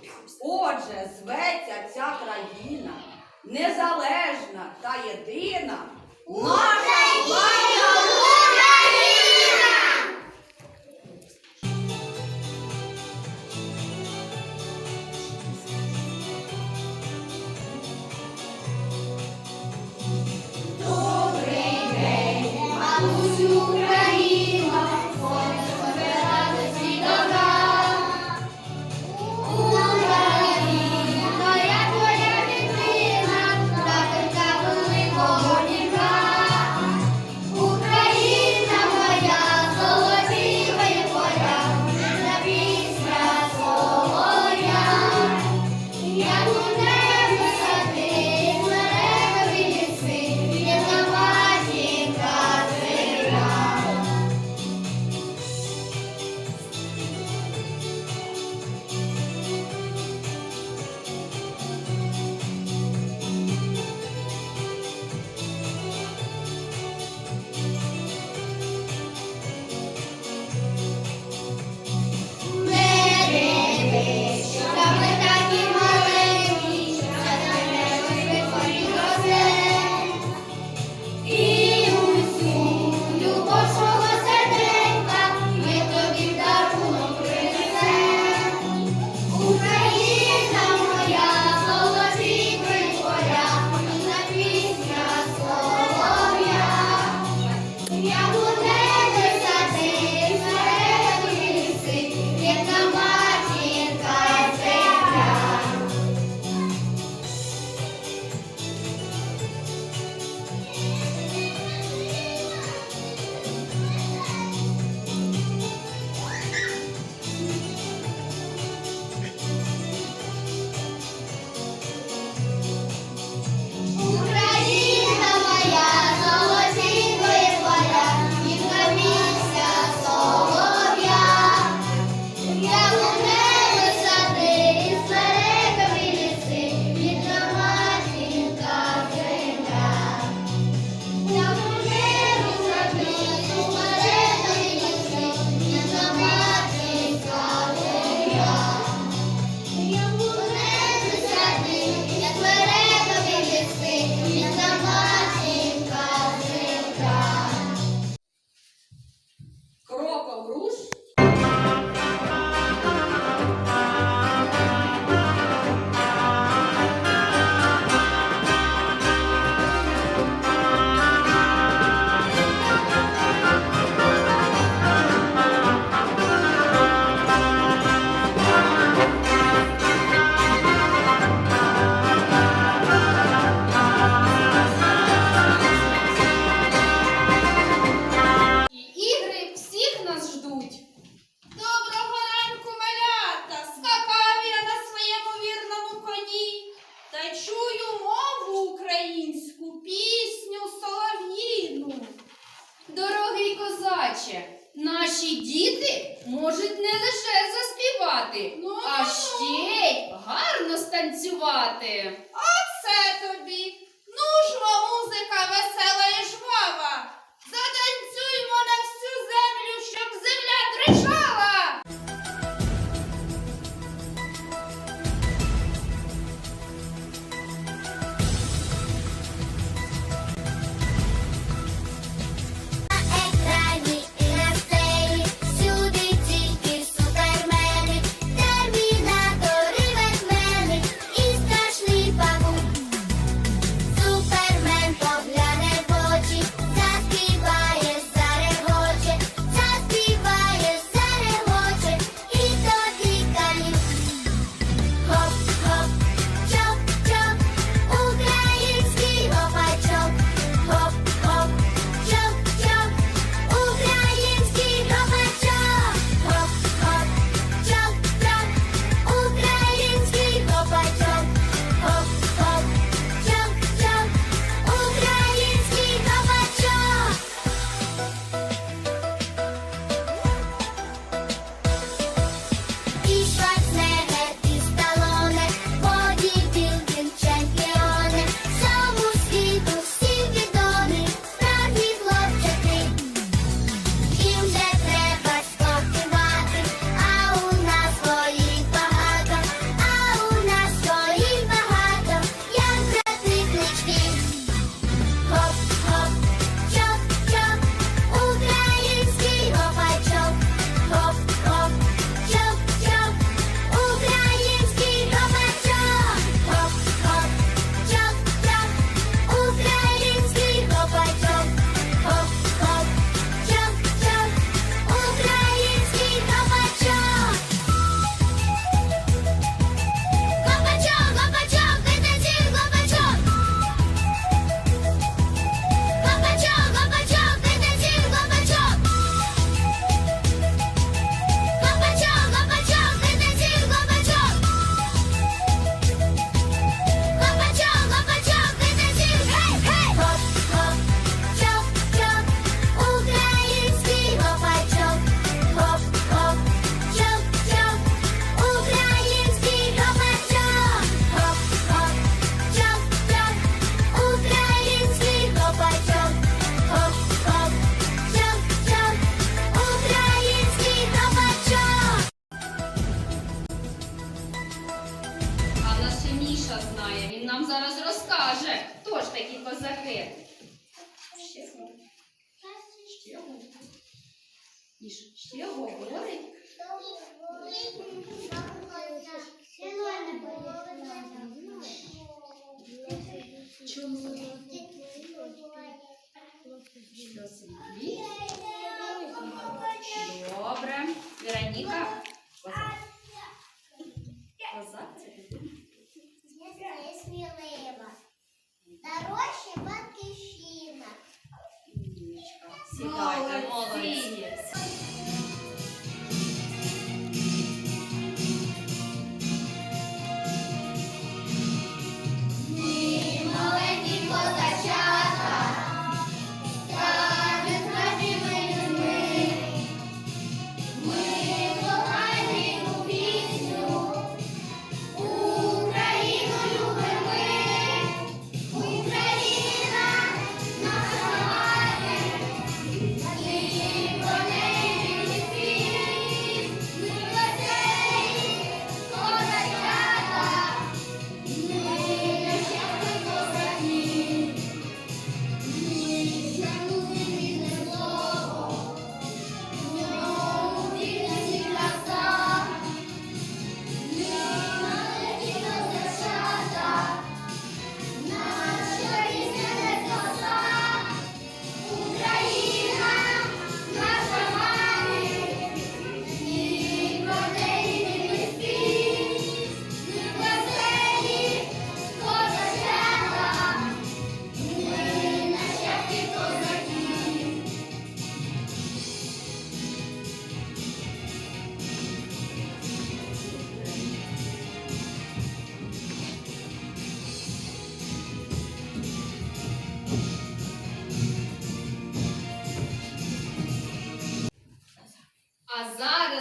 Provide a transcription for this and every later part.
державу. Отже, зветься ця країна незалежна та єдина наша. Yeah. я чую мову українську, пісню солов'їну. Дорогий козаче, наші діти можуть не лише заспівати, ну, а ну, ще ну. й гарно станцювати. Оце тобі. Ну ж, музика весела і жвава. Затанцюймо на Світлі? Добре. Вероніка. Коза. Коза це дитина. Дорожче батьківщина. Сідайте, молодці.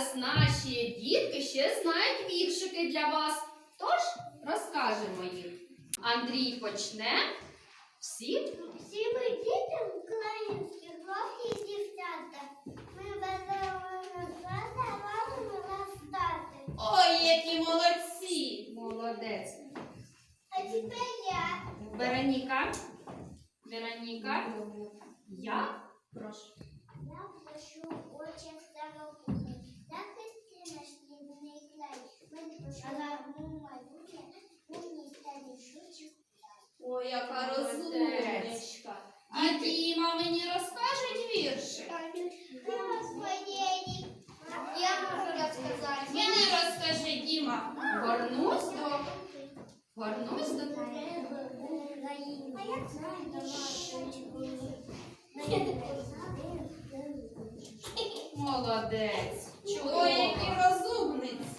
Зараз наші дітки ще знають віршики для вас. Тож розкажемо їх. Андрій почне. Всі Всі ми діти українські, хлопці і дівчата. Ми бажаємо назвати, радимо настати. Ой, які молодці! Молодець. А тепер я. Вероніка. Вероніка. Я прошу яка розумничка. А Діма мені розкажуть. Своєї. Я можу розказати. Мені розкажи, Діма. Горнусь до. Горнусь до. А я знаю, Молодець. Ой, які розумниці.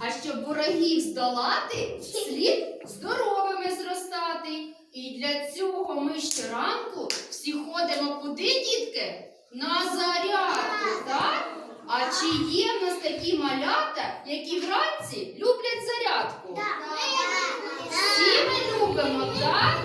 А щоб ворогів здолати, слід здоровими зростати. І для цього ми щоранку всі ходимо куди, дітки? На зарядку, так? А чи є в нас такі малята, які вранці люблять зарядку? Всі ми любимо, так?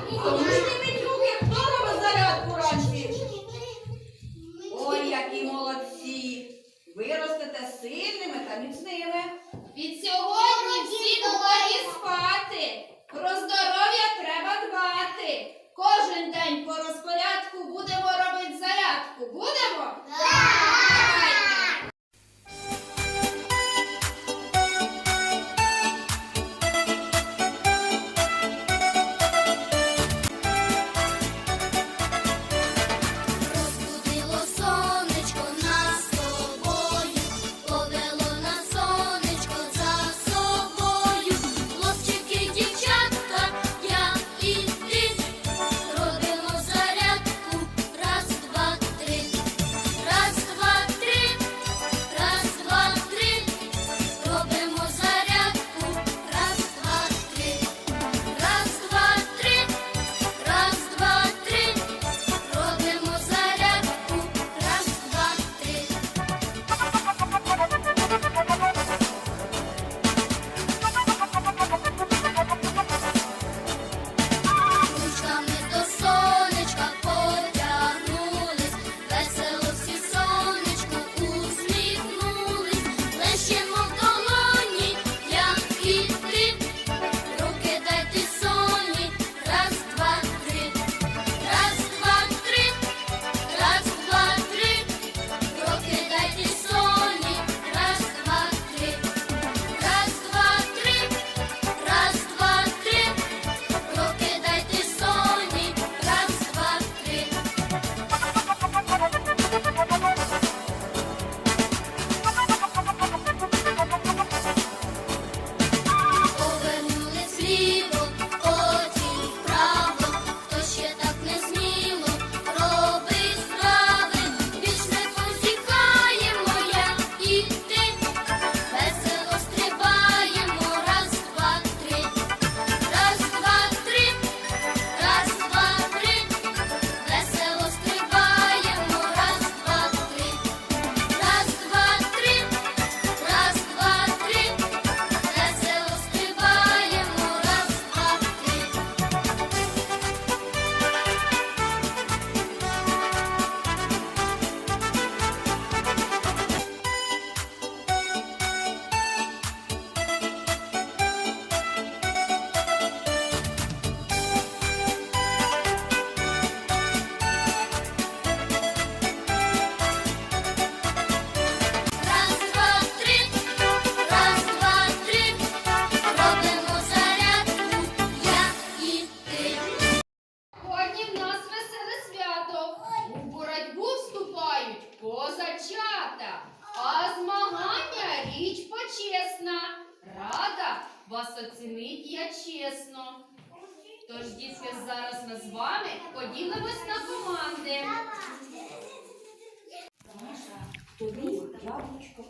Тобі яблучко.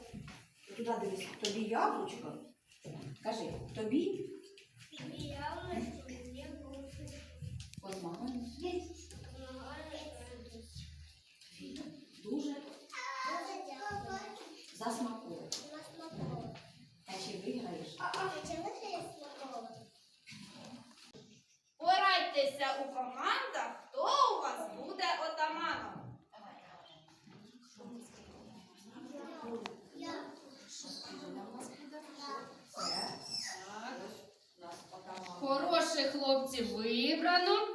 Туди дивись, тобі яблучко. Кажи, тобі? Позмагання дуже. Засмаковує. А чи виграєш? Порадьтеся у командах, хто у вас буде отаманом. У нас отаман. Хлопців вибрано.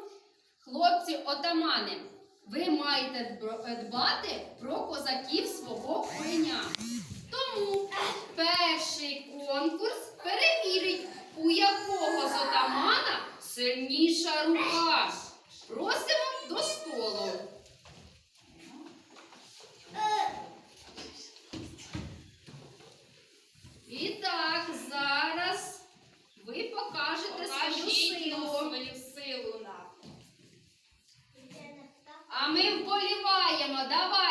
Хлопці отамани, ви маєте дбати про козаків свого коня. Тому перший конкурс перевірить, у якого з отамана сильніша рука. Просимо вболіваємо.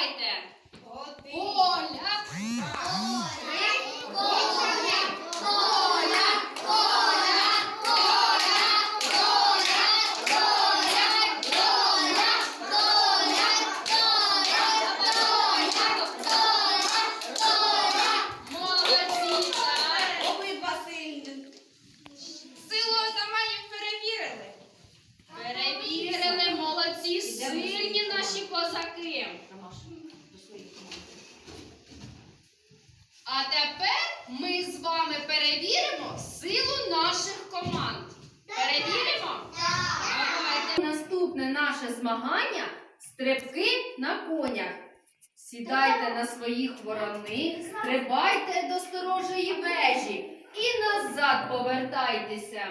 Повертайтеся.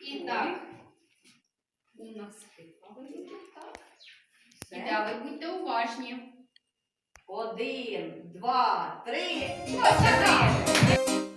І так. У нас так. І так, ви будьте уважні. Один, два, три. Всі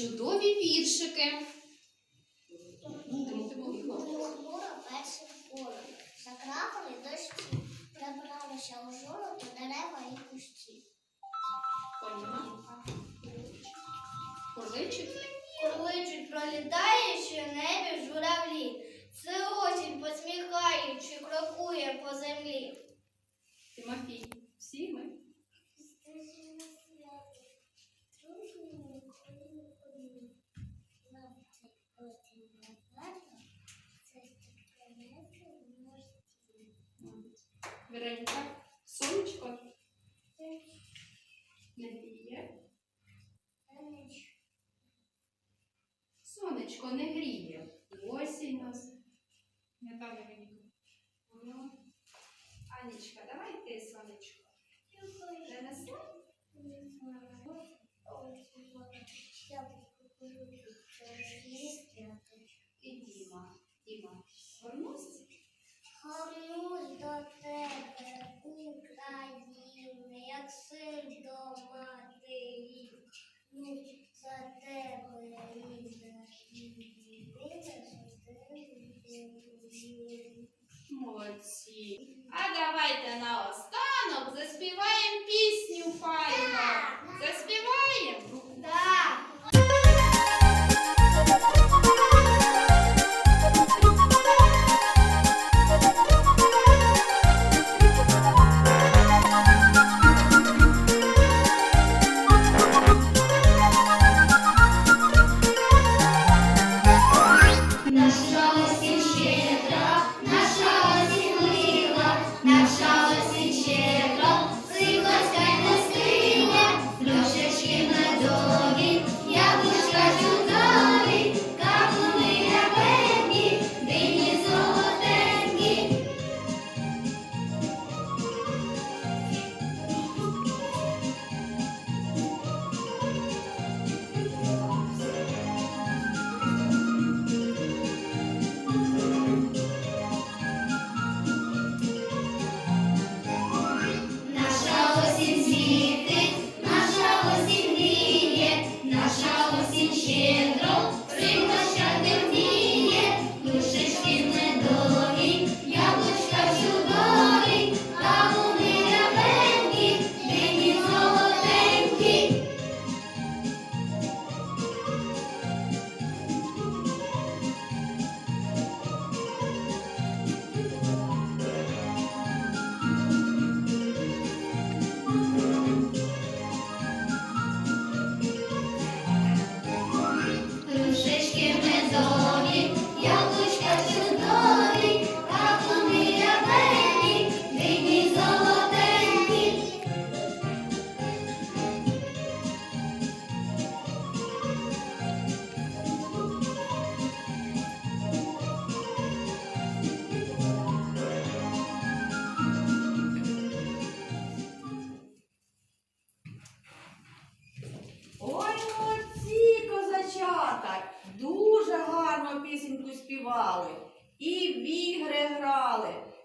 чудові віршики. Закрапали дощі. Прибралися у жолото дерева і кущі. Курличик? Курличуть пролітаючи в небі журавлі. Це осінь, посміхаючи, крокує по землі. Тимофій. Всі ми. Вероніка. Сонечко. Не гріє. Сонечко не гріє. Осінь нас. Не так, Вероніка. Ну. Анічка, давай ти, сонечко. Принеси? І Діма. Діма. Вернусь? Горнусь до тебе, Україна,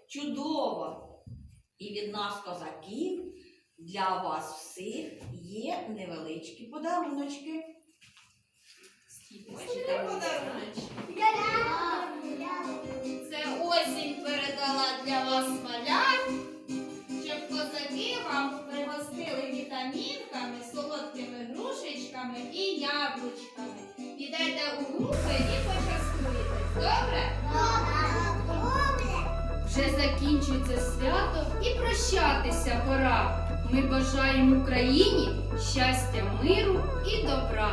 Чудово! І від нас, козаків, для вас всіх є невеличкі подаруночки. Ось там Це осінь передала для вас малят, щоб козаки вам пригостили вітамінками, солодкими грушечками і яблучками. Підете у групи і почастуєтесь. Добре? Вже закінчується свято і прощатися пора. Ми бажаємо Україні щастя, миру і добра.